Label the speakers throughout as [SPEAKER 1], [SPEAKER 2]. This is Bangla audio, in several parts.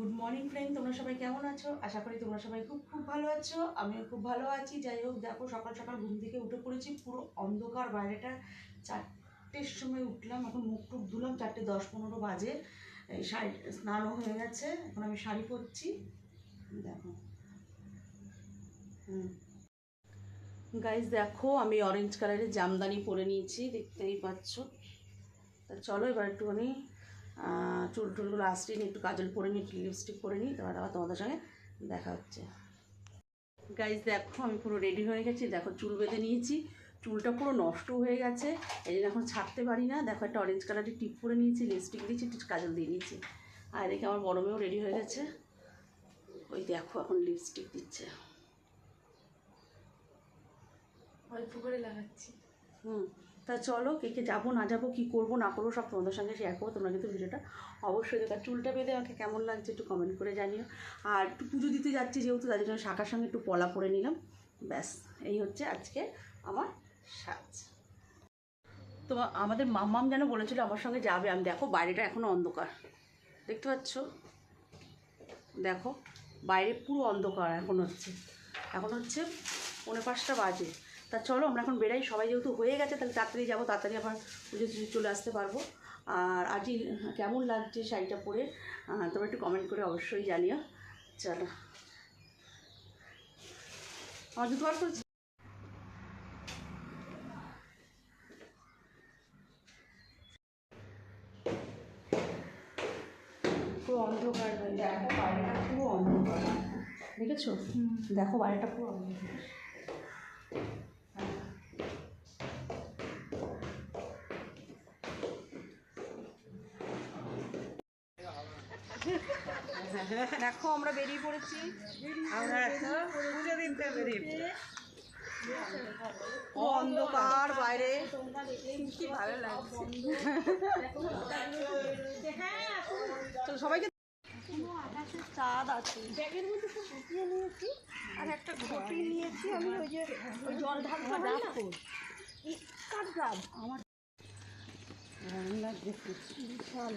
[SPEAKER 1] গুড মর্নিং ফ্রেন্ড তোমরা সবাই কেমন আছো? আশা করি তোমরা সবাই খুব খুব ভালো আছো। আমিও খুব ভালো আছি। যাই হোক, দেখো, সকাল সকাল ঘুম থেকে উঠে পড়েছি। পুরো অন্ধকার। বাইরেটা চারটের সময় উঠলাম। এখন মুখ টুক ধুলাম। চারটে দশ পনেরো বাজে। এই শাড়ি, স্নানও হয়ে গেছে। এখন আমি শাড়ি পরছি। দেখো। হুম। গাইজ দেখো, আমি অরেঞ্জ কালারের জামদানি পরে নিয়েছি। দেখতেই পাচ্ছ। তা চলো, এবার একটুখানি চুল টুলগুলো আসছি একটু কাজল পরে নিই একটু লিপস্টিক পরে নিই তারপর আবার তোমাদের সঙ্গে দেখা হচ্ছে। গাইজ দেখো আমি পুরো রেডি হয়ে গেছি। দেখো চুল বেঁধে নিয়েছি। চুলটা পুরো নষ্ট হয়ে গেছে। এই জন্য এখন ছাড়তে পারি না। দেখো একটা অরেঞ্জ কালারের টিপ পরে নিয়েছি লিপস্টিক দিয়েছি একটু কাজল দিয়ে নিয়েছি। আর এদিকে আমার বড় মেয়েও রেডি হয়ে গেছে। ওই দেখো এখন লিপস্টিক দিচ্ছে।
[SPEAKER 2] অল্প করে লাগাচ্ছি।
[SPEAKER 1] হুম। তা চলো কে কে যাব, না যাব, কী করব, না করব, সব তোমাদের সঙ্গে শেয়ার করব, তোমরা কিন্তু ভিডিওটা অবশ্যই দেখো। চুলটা বেঁধে আমাকে কেমন লাগছে একটু কমেন্ট করে জানিও। আর একটু পুজো দিতে যাচ্ছি যেহেতু তাদের জন্য শাখার সঙ্গে একটু পলা পরে নিলাম। ব্যাস, এই হচ্ছে আজকে আমার সাজ। তো আমাদের মাম্মাম যেন বলেছিল আমার সঙ্গে যাবে। আমি দেখো, বাইরেটা এখনও অন্ধকার। দেখতে পাচ্ছ? দেখো, বাইরে পুরো অন্ধকার এখন হচ্ছে। এখন হচ্ছে পৌনে পাঁচটা বাজে। তা চলো আমরা এখন বেরাই সবাই যেহেতু হয়ে গেছে তাহলে তাড়াতাড়ি যাব তাড়াতাড়ি আবার পুজো চলে আসতে পারব। আর আজই কেমন লাগছে শাড়িটা পরে? তোমরা একটু কমেন্ট করে অবশ্যই জানিও। চলো। আমার জুতো বার করেছি? পুরো অন্ধকার হয়ে দেখো পুরো অন্ধকার। দেখেছ? দেখো বাড়িটা পুরো অন্ধকার। দেখো আমরা বেরিয়ে পড়েছি।
[SPEAKER 2] আমরা পুজো দিনতে বেরিয়ে
[SPEAKER 1] অন্ধকার বাইরে।
[SPEAKER 2] কি ভালো লাগছে।
[SPEAKER 1] তো সবাইকে
[SPEAKER 2] চাঁদ আছে। ব্যাগের মধ্যে নিয়েছি আর একটা ঘটি নিয়েছি আমি ওই যে ওই জল ঢালতে হয় আমার বিশাল।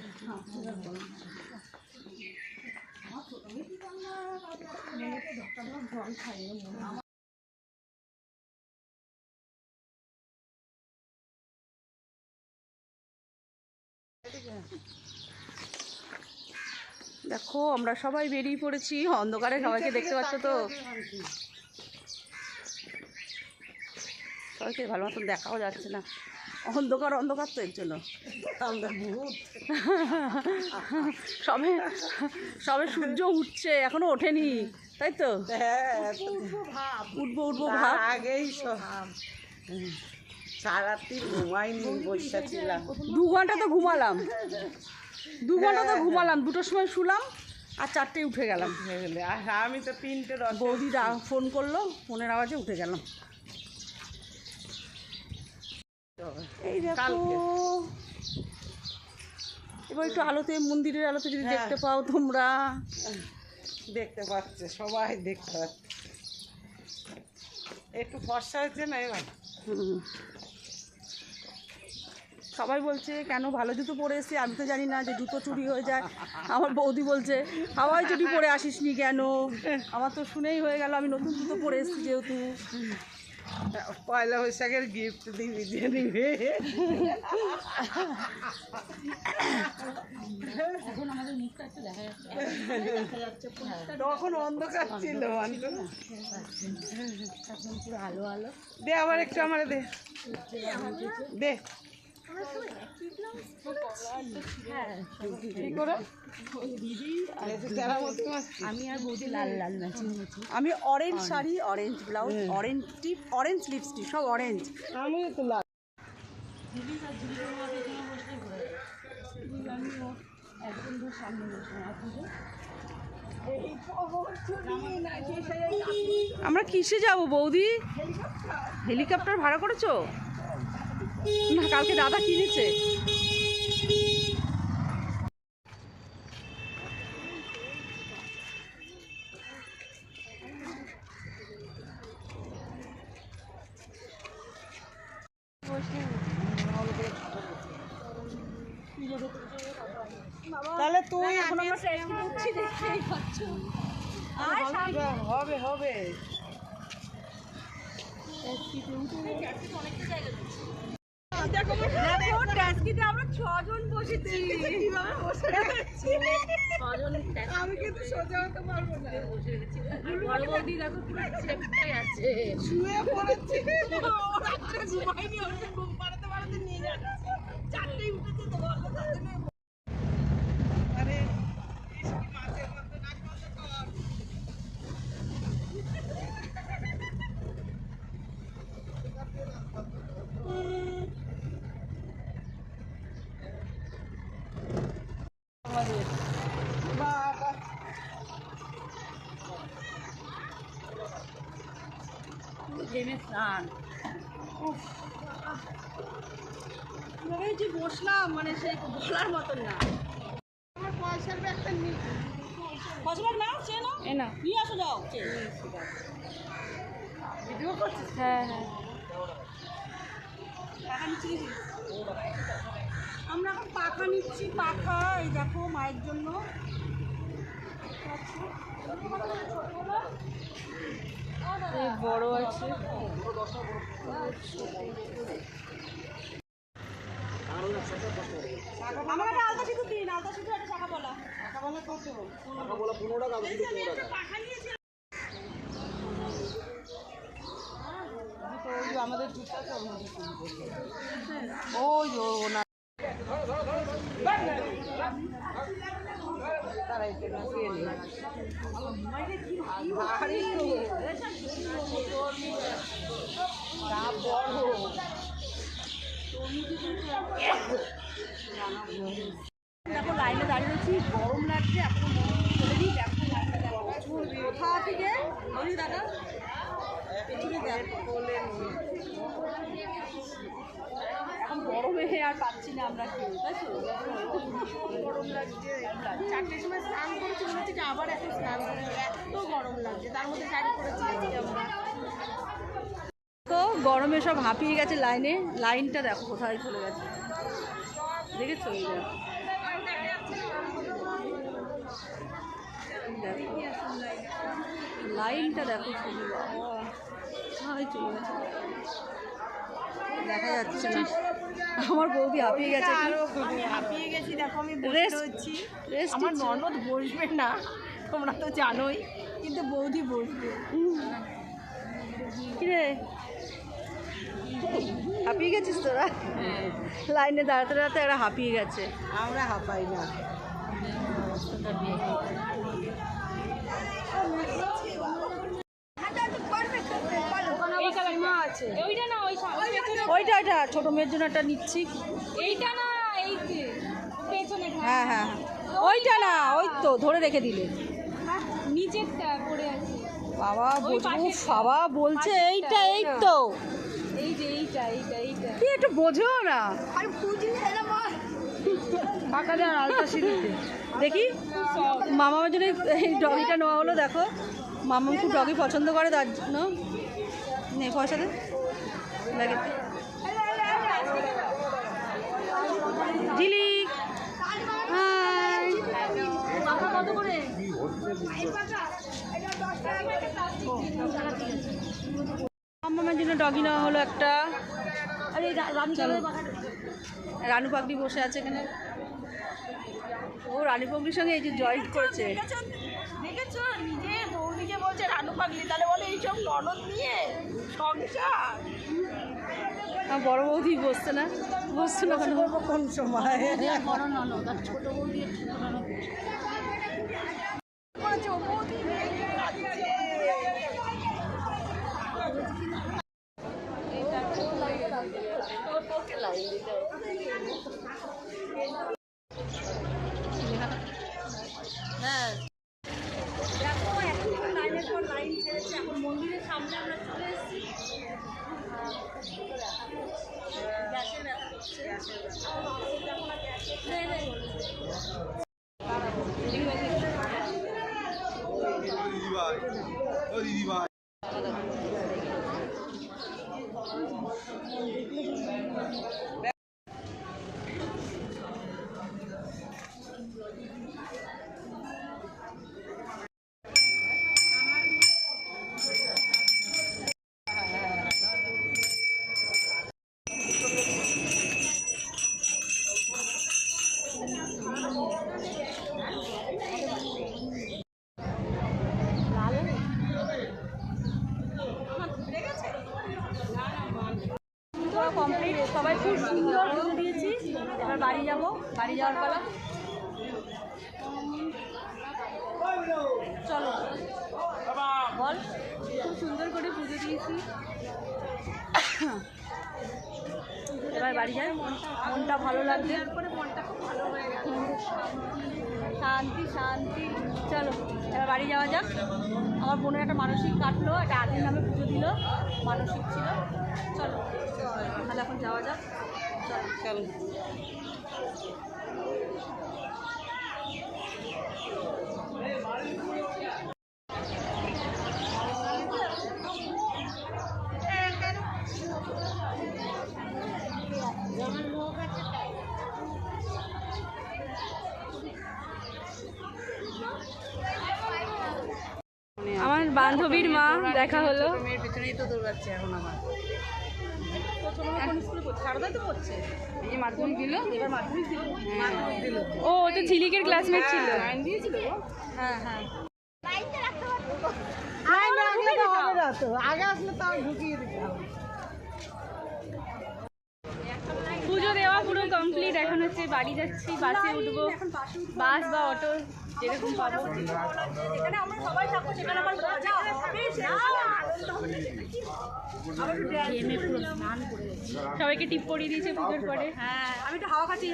[SPEAKER 2] জল
[SPEAKER 1] দেখো আমরা সবাই বেরিয়ে পড়েছি অন্ধকারে সবাইকে দেখতে পাচ্ছ তো। সবাইকে ভালো মতন দেখাও যাচ্ছে না। অন্ধকার অন্ধকার তো এর জন্য। সবে সবে সূর্য উঠছে এখনও ওঠেনি তাই তো?
[SPEAKER 2] হ্যাঁ
[SPEAKER 1] উঠবো উঠবো ভাব।
[SPEAKER 2] আগেই সব সারাতি ঘুমাইনি বসে ছিলাম।
[SPEAKER 1] দু ঘণ্টা তো ঘুমালাম। দু ঘণ্টা তো ঘুমালাম দুটোর সময় শুলাম আর চারটে উঠে গেলাম।
[SPEAKER 2] আর আমি তো তিনটে দশ
[SPEAKER 1] ফোন করল ফোনের আওয়াজে উঠে গেলাম। এই দেখো। এবার একটু আলোতে মন্দিরের আলোতে যদি
[SPEAKER 2] হ্যাঁ।
[SPEAKER 1] দেখতে পাও তোমরা।
[SPEAKER 2] দেখতে পাচ্ছে সবাই দেখতে পাচ্ছে। একটু ফর্সা হচ্ছে না এবার?
[SPEAKER 1] সবাই বলছে কেন ভালো জুতো পরে এসে আমি তো জানি না যে জুতো চুরি হয়ে যায়। আমার বৌদি বলছে হাওয়াই চুরি পরে আসিসনি কেন? আমার তো শুনেই হয়ে গেল আমি নতুন জুতো পরে এসেছি যেহেতু।
[SPEAKER 2] পয়লা বৈশাখের গিফট দিবি দিয়ে নিবে তখন অন্ধকার ছিল
[SPEAKER 1] আলো আলো।
[SPEAKER 2] দে আবার একটু আমার দে। দে।
[SPEAKER 1] আমি আর বৌদি লাল লাল ম্যাচিং আমি orange sari orange blouse orange টিপ অরেঞ্জ লিপস্টিক সব অরেঞ্জ
[SPEAKER 2] আমি তো লাল
[SPEAKER 1] আমরা কিসে যাব বৌদি? হেলিকপ্টার ভাড়া করেছ? না কালকে দাদা কিনেছে।
[SPEAKER 2] তাহলে তাহলে তুই
[SPEAKER 1] এখন আমরা ট্রেনে উঠছি দেখতেই পাচ্ছ।
[SPEAKER 2] হবে, হবে
[SPEAKER 1] আমরা ছজন বসেছি
[SPEAKER 2] উঠেছে তার জন্য আরে ইস, কি মাছের মতো নাচ বন্ধ কর। আমাদের বাবা কীভাবে যে বসলাম মানে সে বলার মতন না। আমার পয়সার ব্যাগটা নিয়ে
[SPEAKER 1] বসবার নাও সে নাও।
[SPEAKER 2] এ না
[SPEAKER 1] নিয়ে আসো যাও।
[SPEAKER 2] ভিডিও করছিস?
[SPEAKER 1] হ্যাঁ হ্যাঁ।
[SPEAKER 2] টাকা নিচ্ছি আমরা এখন পাখা নিচ্ছি পাখা এই দেখো মায়ের জন্য।
[SPEAKER 1] বড় আছে।
[SPEAKER 2] আমাদের জুতা। ওই ও
[SPEAKER 1] দেখো লাইনে দাঁড়িয়ে রয়েছি গরম লাগছে এখন কোথা থেকে দাদা এখন গরমে আর পাচ্ছি না আমরা কেউ, তাই তো?
[SPEAKER 2] চারটের সময় স্নান করেছি, মনে হচ্ছে আবার স্নান এত গরম লাগছে, তার মধ্যে শাড়ি আজকে আমরা।
[SPEAKER 1] গরমে সব হাঁপিয়ে গেছে লাইনে, লাইনটা দেখো কোথায় চলে গেছে। দেখেছ? লাইনটা দেখো কোথায় চলে গেছে। দেখা যাচ্ছে না। আমার বৌদি হাঁপিয়ে গেছে
[SPEAKER 2] হাঁপিয়ে গেছি দেখো আমি
[SPEAKER 1] Rest-
[SPEAKER 2] আমার ননদ বসবে না তোমরা তো জানোই কিন্তু বৌদি বসবে।
[SPEAKER 1] কিরে হাঁপিয়ে গেছিস তোরা? লাইনে দাঁড়াতে দাঁড়াতে এরা হাঁপিয়ে গেছে।
[SPEAKER 2] আমরা হাঁপাই না।
[SPEAKER 1] ওইটা ওইটা ছোট মেয়ের জন্য একটা নিচ্ছি।
[SPEAKER 3] এইটা না এই পেছনে
[SPEAKER 1] হ্যাঁ হ্যাঁ হ্যাঁ। ওইটা না ওই তো ধরে রেখে দিলে।
[SPEAKER 3] নিচেরটা পড়ে আছে।
[SPEAKER 1] বাবা
[SPEAKER 3] ওই
[SPEAKER 1] বোঝো
[SPEAKER 3] পাশেরটা।
[SPEAKER 1] বাবা বলছে এইটা এই তো।
[SPEAKER 3] এই যে এইটা এইটা এইটা।
[SPEAKER 1] কি একটু বোঝো না।
[SPEAKER 2] আর ফুজি এলাম
[SPEAKER 1] ফাঁকা দেওয়ার আলতা সিঁড়িতে দেখি। মামার জন্য এই ডগিটা নেওয়া হলো দেখো। মামা খুব ডগি পছন্দ করে তার জন্য। নে পয়সা দে। লাগে ঝিলিক মামার জন্য ডগি নেওয়া হলো একটা। আরে রানু রানু পাগড়ি বসে আছে এখানে। ও রানু পাগড়ির সঙ্গে এই যে জয়েন্ট করেছে।
[SPEAKER 2] দেখেছ নিজে বৌদিকে বলছে রানু পাগলি তাহলে বলে এইসব ননদ নিয়ে? সংসার?
[SPEAKER 1] বড় বৌদি বসছে না। বসছে না কেন?
[SPEAKER 2] কোন সময় মন্দিরের সামনে আমরা চলে এসেছি গ্যাসের ব্যথা করছে নে, নে।
[SPEAKER 4] দিদিভাই ও দিদিভাই
[SPEAKER 1] কমপ্লিট সবাই খুব সুন্দর পুজো দিয়েছি এবার বাড়ি যাব বাড়ি যাওয়ার পালা চলো বল
[SPEAKER 3] খুব সুন্দর করে পুজো দিয়েছি
[SPEAKER 1] বাড়ি মনটা ভালো লাগছে
[SPEAKER 3] তারপরে মনটা খুব ভালো হয়ে গেল
[SPEAKER 1] শান্তি শান্তি। চলো, এবার বাড়ি যাওয়া যাক। আমার বোনের একটা মানসিক কাটলো, একটা আদির নামে পুজো দিল। মানসিক ছিল। চলো, তাহলে এখন যাওয়া যাক। চলো চলো।
[SPEAKER 3] বান্ধবীর মা দেখা হলো।
[SPEAKER 2] মেয়ের পেছনেই তো দৌড়াচ্ছে এখন আমার সারদাই তো করছে এই যে মাধ্যমিক দিল? এবার মাধ্যমিক দিল। মাধ্যমিক দিল।
[SPEAKER 3] ও তো ঝিলিকের ক্লাসমেট ছিল।
[SPEAKER 1] হ্যাঁ। হ্যাঁ
[SPEAKER 2] আগে আসলে তাও ঢুকিয়ে
[SPEAKER 3] পুজো দেওয়া পুরো কমপ্লিট এখন হচ্ছে বাড়ি যাচ্ছি বাসে উঠবো। বাস বা অটো। যেরকম পাবো
[SPEAKER 1] যেখানে আমরা সবাই থাকব সেখানে আমার মজা হবে। না
[SPEAKER 3] সবাইকে টিপ পরিয়ে দিয়েছে পুজোর পরে।
[SPEAKER 1] হ্যাঁ আমি একটু হাওয়া খাচ্ছি।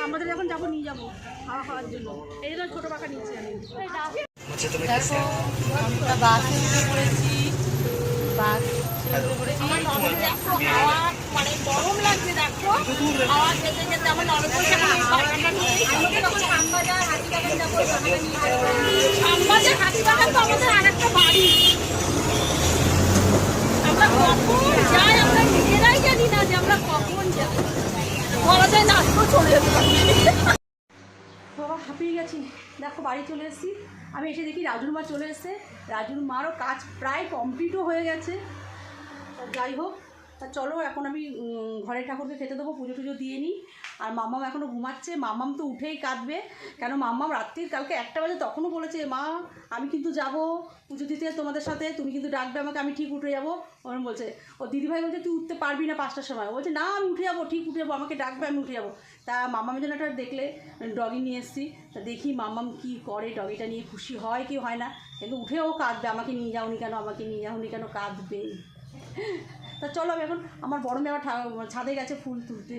[SPEAKER 1] সামনে যখন যাব নিয়ে যাব হাওয়া খাওয়ার জন্য। এই জন্য ছোটো পাখা নিচ্ছি আমি। দেখো আমরা বাসে উঠে পড়েছি। বাস উঠে পড়েছি।
[SPEAKER 2] মানে গরম খেতে খেতে আমার নরম আমাদের হাতিবাগান তো আমাদের আরেকটা বাড়ি। আমরা কখন যাই আমরা নিজেরাই জানি না যে আমরা কখন যাই। বলা যায় না আজকেও চলে যেতে পারি
[SPEAKER 1] বাবা হাঁপিয়ে গেছি। দেখো বাড়ি চলে এসেছি। আমি এসে দেখি রাজুর মা চলে এসেছে। রাজুর মারও কাজ প্রায় কমপ্লিটও হয়ে গেছে। যাই হোক তা চলো, এখন আমি ঘরের ঠাকুরকে খেতে দেবো, পুজো টুজো দিয়ে নিই। আর মাম্মাম এখনও ঘুমাচ্ছে, মাম্মাম তো উঠেই কাঁদবে। কেন মাম্মাম রাত্রির, কালকে একটা বাজে তখনও বলেছে, মা, আমি কিন্তু যাব পুজো দিতে তোমাদের সাথে, তুমি কিন্তু ডাকবে আমাকে, আমি ঠিক উঠে যাব। ওরকম বলছে। ও দিদিভাই বলছে, তুই উঠতে পারবি না পাঁচটার সময়। বলছে, না, আমি উঠে যাব, ঠিক উঠে যাব, আমাকে ডাকবে, আমি উঠে যাব। তা মাম্মামের জন্য একটা দেখলে, ডগি নিয়ে এসেছি। তা দেখি মাম্মাম কী করে, ডগিটা নিয়ে খুশি হয় কি হয় না। কিন্তু উঠেও কাঁদবে, আমাকে নিয়ে যাওনি কেন, আমাকে নিয়ে যাওনি কেন কাঁদবেই তা চলো আমি এখন আমার বড় মেয়ে আবার ঠা- ছাদে গেছে ফুল তুলতে।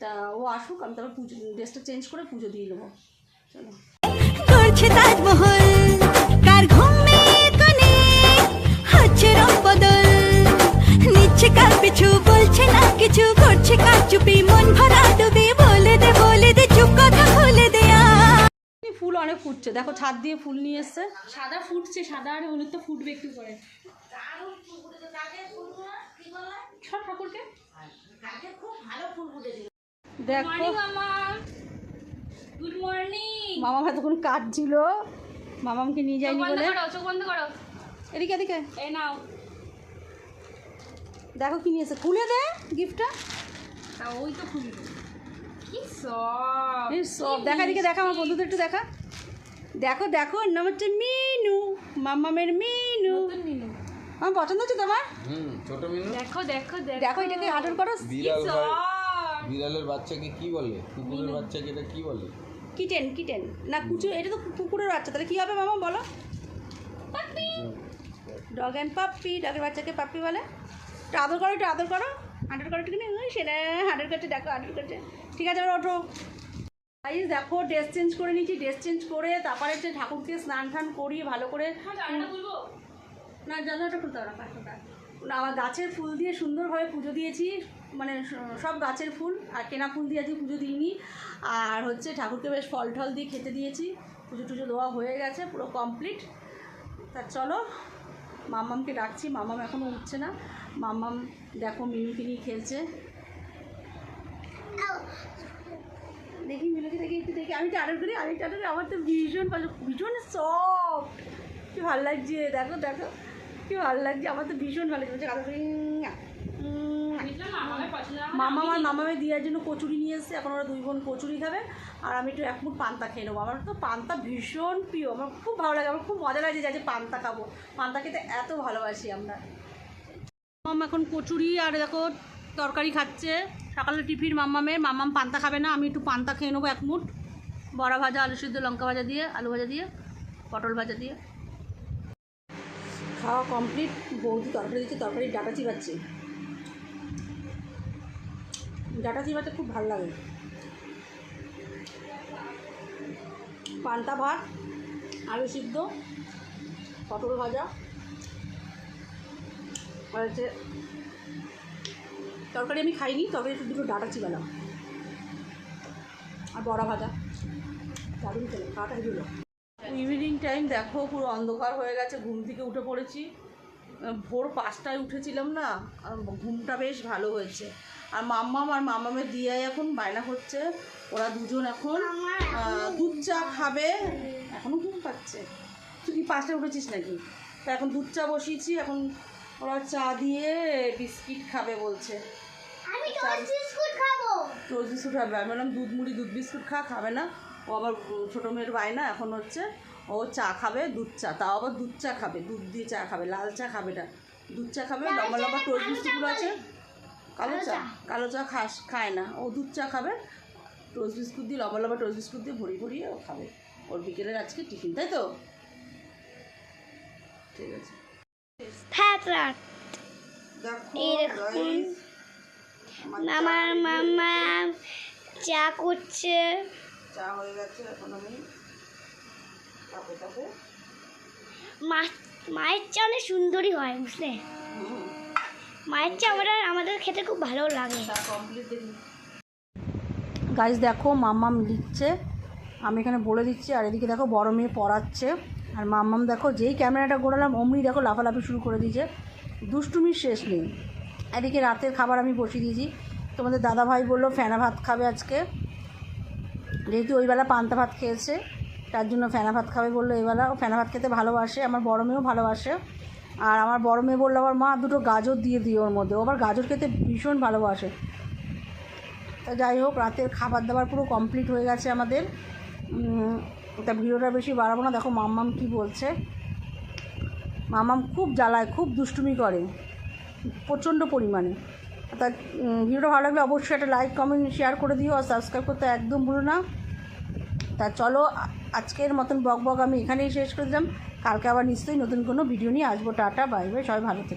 [SPEAKER 1] তা ও আসুক আমি তারপর পুজো ড্রেসটা চেঞ্জ করে পুজো দিয়ে দেবো চলো।
[SPEAKER 5] করছে তাজমহল কার ঘুমে কোণে হচ্ছে রং বদল। নিচ্ছে কার পিছু বলছে না কিছু করছে কার চুপি মন ভরা ডুবি। বলে দে বলে দে চুপ কথা বলে দে
[SPEAKER 1] ফুল অনেক ফুটছে দেখো ছাদ দিয়ে ফুল নিয়ে এসছে।
[SPEAKER 3] সাদা ফুটছে সাদা আর হলুদ তো ফুটবে একটু পরে। সব ঠাকুরকে?
[SPEAKER 1] দেখো।
[SPEAKER 3] মামা। গুড মর্নিং
[SPEAKER 1] মামা এতক্ষণ কাটছিল মামামকে নিয়ে যায়নি বলে।
[SPEAKER 3] চোখ বন্ধ করো।
[SPEAKER 1] এদিকে এদিকে।
[SPEAKER 3] এই নাও।
[SPEAKER 1] দেখো কি নিয়েছে খুলে দে গিফটটা
[SPEAKER 3] তা ওই তো কি সব
[SPEAKER 1] এই সব দেখা দিকে দেখা আমার বন্ধুদের একটু দেখা। দেখো দেখো নাম হচ্ছে মিনু। মামামের মিনু। আমার পছন্দ হচ্ছে তোমার?
[SPEAKER 4] হুম ছোট মিনু।
[SPEAKER 3] দেখো দেখো দেখো।
[SPEAKER 1] দেখো এটাকে আদর করো
[SPEAKER 4] বিড়াল বিড়ালের বাচ্চাকে কি বলে? কুকুরের বাচ্চাকে এটা কি বলে?
[SPEAKER 1] Kitten kitten. না কুচু এটা তো কুকুরের বাচ্চা। তাহলে কী হবে মামা বলো? ডগ অ্যান্ড পাপ্পি ডগের বাচ্চাকে পাপ্পি বলে? একটু আদর করো একটু আদর করো। আদর করো একটু ওই সেটা আদর করছে দেখো আদর করছে ঠিক আছে এবার ওঠো। গাইজ দেখো ড্রেস চেঞ্জ করে নিয়েছি ড্রেস চেঞ্জ করে তারপরে হচ্ছে ঠাকুরকে স্নান টান করিয়ে ভালো করে না জানলাটা খুলতে হবে না আমার গাছের ফুল দিয়ে সুন্দরভাবে পুজো দিয়েছি মানে সব গাছের ফুল, আর কেনা ফুল দিয়ে আজকে পুজো দিইনি। আর হচ্ছে ঠাকুরকে বেশ ফল টল দিয়ে খেতে দিয়েছি, পুজো টুজো দেওয়া হয়ে গেছে, পুরো কমপ্লিট তা চলো, মাম্মামকে ডাকছি, মাম্মাম এখনও উঠছে না। মাম্মাম দেখো মিনুকে নিয়ে খেলছে। দেখি মিনুকে দেখি একটু, দেখি। আমি টাটার করি, আমি টাটার আমার তো ভীষণ ভীষণ সফট কি ভালো লাগছে, দেখো দেখো। কি ভালো লাগছে? আমার তো ভীষণ ভালো লাগছে। মামা আমার মামামে দেওয়ার জন্য কচুরি নিয়ে এসেছে। এখন ওরা দুই বোন কচুরি খাবে। আর আমি একটু এক মুঠ পান্তা খেয়ে নেব। আমার তো পান্তা ভীষণ প্রিয়। আমার খুব ভালো লাগে। আমার খুব মজা লাগে যে পান্তা খাব। পান্তা খেতে এত ভালোবাসি আমরা। মাম এখন কচুরি আর দেখো তরকারি খাচ্ছে। সকালে টিফিন মাম্মামের মাম্মাম পান্তা খাবে না। আমি একটু পান্তা খেয়ে নেব এক মুঠ। বড়া ভাজা, আলু সিদ্ধ, লঙ্কা ভাজা দিয়ে, আলু ভাজা দিয়ে, পটল ভাজা দিয়ে। খাওয়া কমপ্লিট বৌদি তরকারি দিচ্ছে, তরকারি ডাটা চিবাচ্ছে। ডাটা চিবাতে খুব ভালো লাগে। পান্তা ভাত, আলু সিদ্ধ, পটল ভাজা, আর হচ্ছে তরকারি আমি খাইনি, তরকারি একটু দুটো ডাটা চিবালাম। আর বড়া ভাজা। দারুণ চলে খাওয়াটা
[SPEAKER 6] ইভিনিং টাইম দেখো পুরো অন্ধকার হয়ে গেছে ঘুম থেকে উঠে পড়েছি। ভোর পাঁচটায় উঠেছিলাম না ঘুমটা বেশ ভালো হয়েছে। আর মাম্মাম আর মাম্মামের দিয়ে এখন বায়না হচ্ছে ওরা দুজন এখন দুধ চা খাবে। এখনও ঘুম পাচ্ছে। তুই কি পাঁচটায় উঠেছিস নাকি? তা এখন দুধ চা বসিয়েছি এখন ওরা চা দিয়ে বিস্কিট খাবে বলছে। টোস্ট বিস্কুট খাবে। আমি বললাম দুধ মুড়ি দুধ বিস্কুট খা খাবে না। ও আবার ছোটো মেয়ের বায়না এখন হচ্ছে ও চা খাবে দুধ চা। তাও আবার দুধ চা খাবে দুধ দিয়ে চা খাবে লাল চা খাবে না দুধ চা খাবে লম্বা লম্বা টোস্ট বিস্কুটগুলো আছে। কালো চা? কালো চা খাস খায় না। ও দুধ চা খাবে টোস্ট বিস্কুট দিয়ে লম্বা লম্বা টোস্ট বিস্কুট দিয়ে ভরিয়ে ভরিয়ে ও খাবে। ওর বিকেলের আজকে টিফিন তাই তো? ঠিক আছে। আমার
[SPEAKER 7] মামা। চা করছে।
[SPEAKER 6] চা হয়ে গেছে এখন আমি তাপে তাপে
[SPEAKER 7] মা মায়ের চা অনেক সুন্দরই হয় বুঝলে? মায়ের চা আমরা আমাদের খেতে খুব ভালো লাগে।
[SPEAKER 1] গাইজ দেখো মাম্মাম লিখছে। আমি এখানে বলে দিচ্ছি আর এদিকে দেখো বড় মেয়ে পড়াচ্ছে। আর মাম্মাম দেখো যেই ক্যামেরাটা ঘোরালাম অমনি দেখো লাফালাফি শুরু করে দিয়েছে। দুষ্টুমির শেষ নেই। এদিকে রাতের খাবার আমি বসিয়ে দিয়েছি। তোমাদের দাদা ভাই বলল ফেনা ভাত খাবে আজকে। যেহেতু ওইবেলা পান্তা ভাত খেয়েছে, তার জন্য ফেনা ভাত খাবে বলল এবেলা ও ফেনা ভাত খেতে ভালোবাসে, আমার বড় মেয়েও ভালোবাসে। আর আমার বড় মেয়ে বলল আবার মা দুটো গাজর দিয়ে দিও ওর মধ্যে। ও আবার গাজর খেতে ভীষণ ভালোবাসে। তা যাই হোক, রাতের খাবার দাবার পুরো কমপ্লিট হয়ে গেছে আমাদের। তা ভিডিওটা বেশি বাড়াবো না। দেখো মাম্মাম কি বলছে। মামাম খুব জ্বালায়, খুব দুষ্টুমি করে। প্রচণ্ড পরিমাণে। তা ভিডিওটা ভালো লাগলে অবশ্যই একটা লাইক কমেন্ট শেয়ার করে দিও আর সাবস্ক্রাইব করতে একদম ভুলো না। তা চলো আজকের মতন বক বক আমি এখানেই শেষ করে দিলাম। কালকে আবার নিশ্চয়ই নতুন কোনো ভিডিও নিয়ে আসব। টাটা বাই বাই সবাই ভালো থেকো।